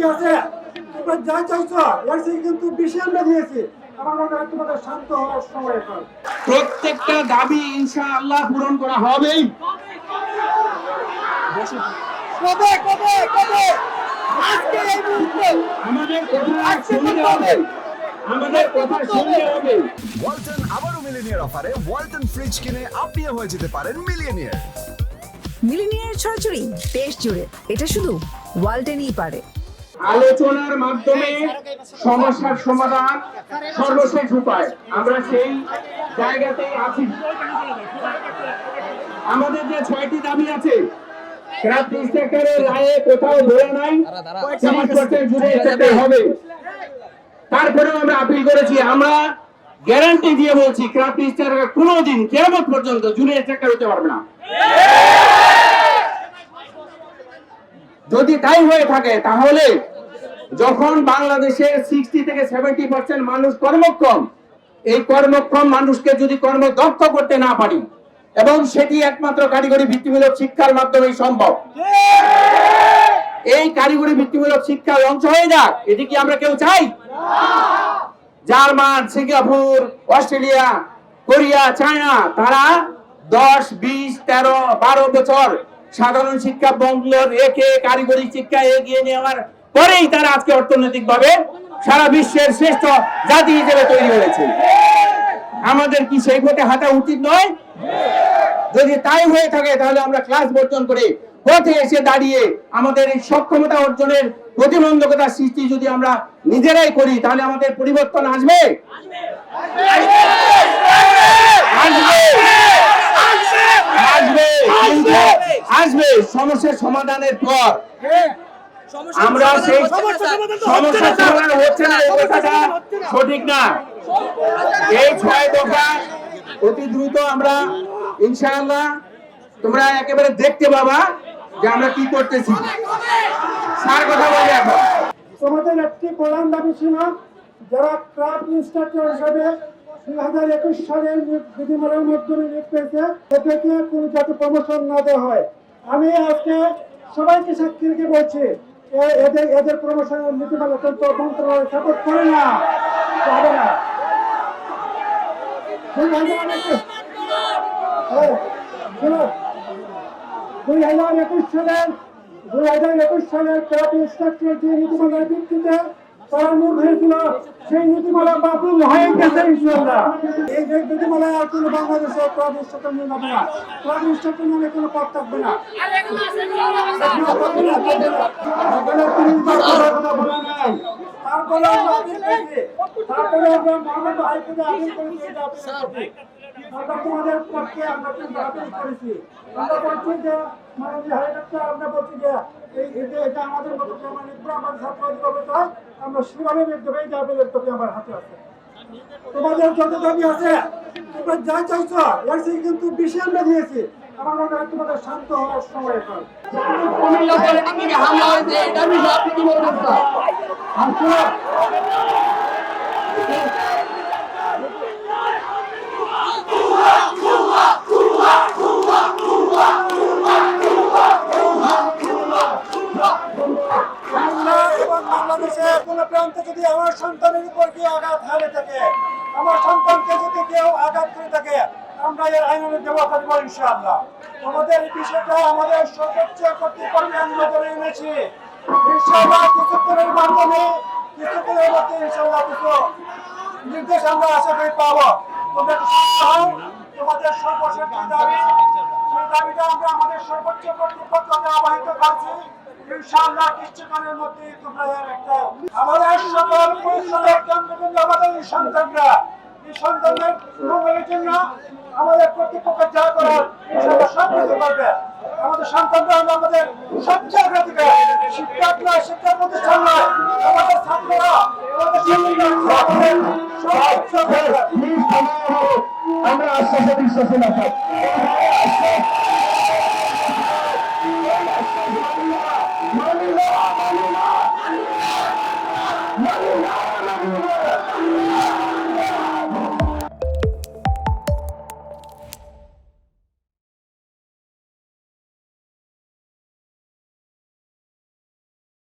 দাবি আছে। তোমরা যা চাইছো এর থেকে কিন্তু বেশি আমরা দিয়েছি। আমার তোমাদের শান্ত হওয়ার সময় এখন। প্রত্যেকটা দাবি ইনশাআল্লাহ পূরণ করা হবেই। কবে কবে কবে? আজকে এই মুহূর্তে। আমাদের কথা শুনতে হবে। আমাদের কথা শুনতে হবে। ওয়ালটন আবারও মিলিনিয়ার অফারে ওয়ালটন ফ্রিজ কিনে আপনিও হয়ে যেতে পারেন মিলিয়নিয়ার মিলিনিয়ার ছড়াছড়ি দেশ জুড়ে। এটা শুধু ওয়ালটেনই পারে। আলোচনার মাধ্যমে সমস্যার সমাধান সর্বশেষ উপায়। আমরা সেই জায়গাতেই আছি। আমাদের যে ছয়টি দাবি আছে ক্রাফট ইন্সপেক্টরের রায়ে কোথাও ধরে নাই। বছর জুড়ে যেতে হবে। তারপরেও আমরা আপিল করেছি। আমরা গ্যারান্টি দিয়ে বলছি ক্রাফট ইন্সপেক্টর কোনোদিন কেমন পর্যন্ত জুড়ে ইন্সপেক্টর হতে পারবে না। যদি তাই হয়ে থাকে তাহলে যখন বাংলাদেশে সিক্সটি থেকে সেভেন্টি পার্সেন্ট মানুষ কর্মক্ষম, এই কর্মক্ষম মানুষকে যদি কর্মদক্ষ করতে না পারি, এবং সেটি একমাত্র কারিগরি ভিত্তিমূলক শিক্ষার মাধ্যমেই সম্ভব। এই কারিগরি ভিত্তিমূলক শিক্ষা ধ্বংস হয়ে যাক, এটি কি আমরা কেউ চাই? German, Singapore, Australia, Korea, China, তারা দশ, বিশ, তেরো, বারো বছর সাধারণ শিক্ষা বন্ধ রেখে কারিগরি শিক্ষা এগিয়ে নেওয়ার পরেই তারা আজকে অর্থনৈতিক ভাবে সারা বিশ্বের শ্রেষ্ঠ জাতি হিসেবে তৈরি হয়েছে। আমাদের কি সেই পথে হাঁটা উচিত নয়? যদি তাই হয়ে থাকে, তাহলে আমরা ক্লাস বর্জন করে পথে এসে দাঁড়িয়ে আমাদের এই সক্ষমতা অর্জনের প্রতিবন্ধকতা সৃষ্টি যদি আমরা নিজেরাই করি, তাহলে আমাদের পরিবর্তন আসবে। আসবে। সমস্যার সমাধানের পর আমরা সেই সমস্যার সমাধান হচ্ছে না এই কথাটা সঠিক না। এই ছয় দফা অতি দ্রুত আমরা ইনশাআল্লাহ তোমরা একেবারে দেখতে পাবা যে আমরা কি করতেছি। স্যার কথা বলি এখন। তোমাদের একটি প্রধান দাবি ছিল যারা ক্রাফট ইনস্ট্রাক্টর হিসাবে দুই হাজার একুশ সালের বিধিমালার মাধ্যমে নিয়োগ পেয়েছে তাদেরকে কোনো যাতে প্রমোশন না দেওয়া হয়। আমি আজকে সবাইকে সাক্ষী রেখে বলছি এদের এদের প্রমোশনের নীতিমালা কিন্তু মন্ত্রণালয় সাপোর্ট করে না। পাবে না। দুই হাজার একুশ সালের, দুই হাজার একুশ সালের ক্লাব ইন্সট্রাক্টর যে নীতিমালার ভিত্তিতে তারা নিয়োগ হয়েছিল সেই নীতিমালা বাতিল হয়ে গেছে ইনশাল্লাহ এই নীতিমালা আর কোনো বাংলাদেশে নিয়োগ হবে না ইন্সট্রাক্টর নামে কোনো পদ থাকবে না। তারপরে তারপরে আমরা মহামান্য হাইকোর্টে আপিল করেছি। আমরা তোমাদের পক্ষে আমরা কিন্তু আপিল করেছি। আমরা বলছি যে মাননীয় হাইকোর্টকে আমরা বলছি যে এই যে এটা আমাদের মতো প্রমাণিত আমাদের ছাত্র হয় আমরা সেভাবে যে আপিলের কপি আমার হাতে আছে। তোমাদের যত দাবি আছে তোমরা যা চাইছো এর থেকে কিন্তু বেশি আমরা দিয়েছি। আমার মনে হয় তোমাদের শান্ত হওয়ার সময় এখন। হামলা হয়েছে এটা বিষয়ে আপনি কি বলবেন স্যার আর শোনো, বাংলা এবং কোনো প্রান্তে যদি আমার সন্তানের উপর গিয়ে আঘাত হানে থাকে, আমার সন্তানকে যদি কেউ আঘাত করে থাকে, আমরা এর আইনের ব্যবস্থা দেবো ইনশাআল্লাহ। আমাদের বিষয়টা আমাদের সর্বোচ্চ কর্তৃপক্ষে আমরা করে এনেছি। ইনশাআল্লাহ কিছুক্ষণের মাধ্যমে, কিছুক্ষণের মধ্যে ইনশাআল্লাহ কিছু নির্দেশ আমরা আশা করি পাবো। তোমরা তোমাদের সর্বশেষ দাবি, সেই দাবিটা আমরা আমাদের সর্বোচ্চ কর্তৃপক্ষকে আবাহিত করছি। ইনশাআল্লাহ কিছুক্ষণের মধ্যে তোমরা একটা আমাদের এই সন্তানরা এই সন্তানদের জন্য আমাদের কর্তৃপক্ষ যা করার সব কিছু করবে আমাদের সন্তানরা হলো আমাদের সবচেয়ে অগ্রাধিকার। শিক্ষক নয় শিক্ষা প্রতিষ্ঠান। আমরা আশ্বাসে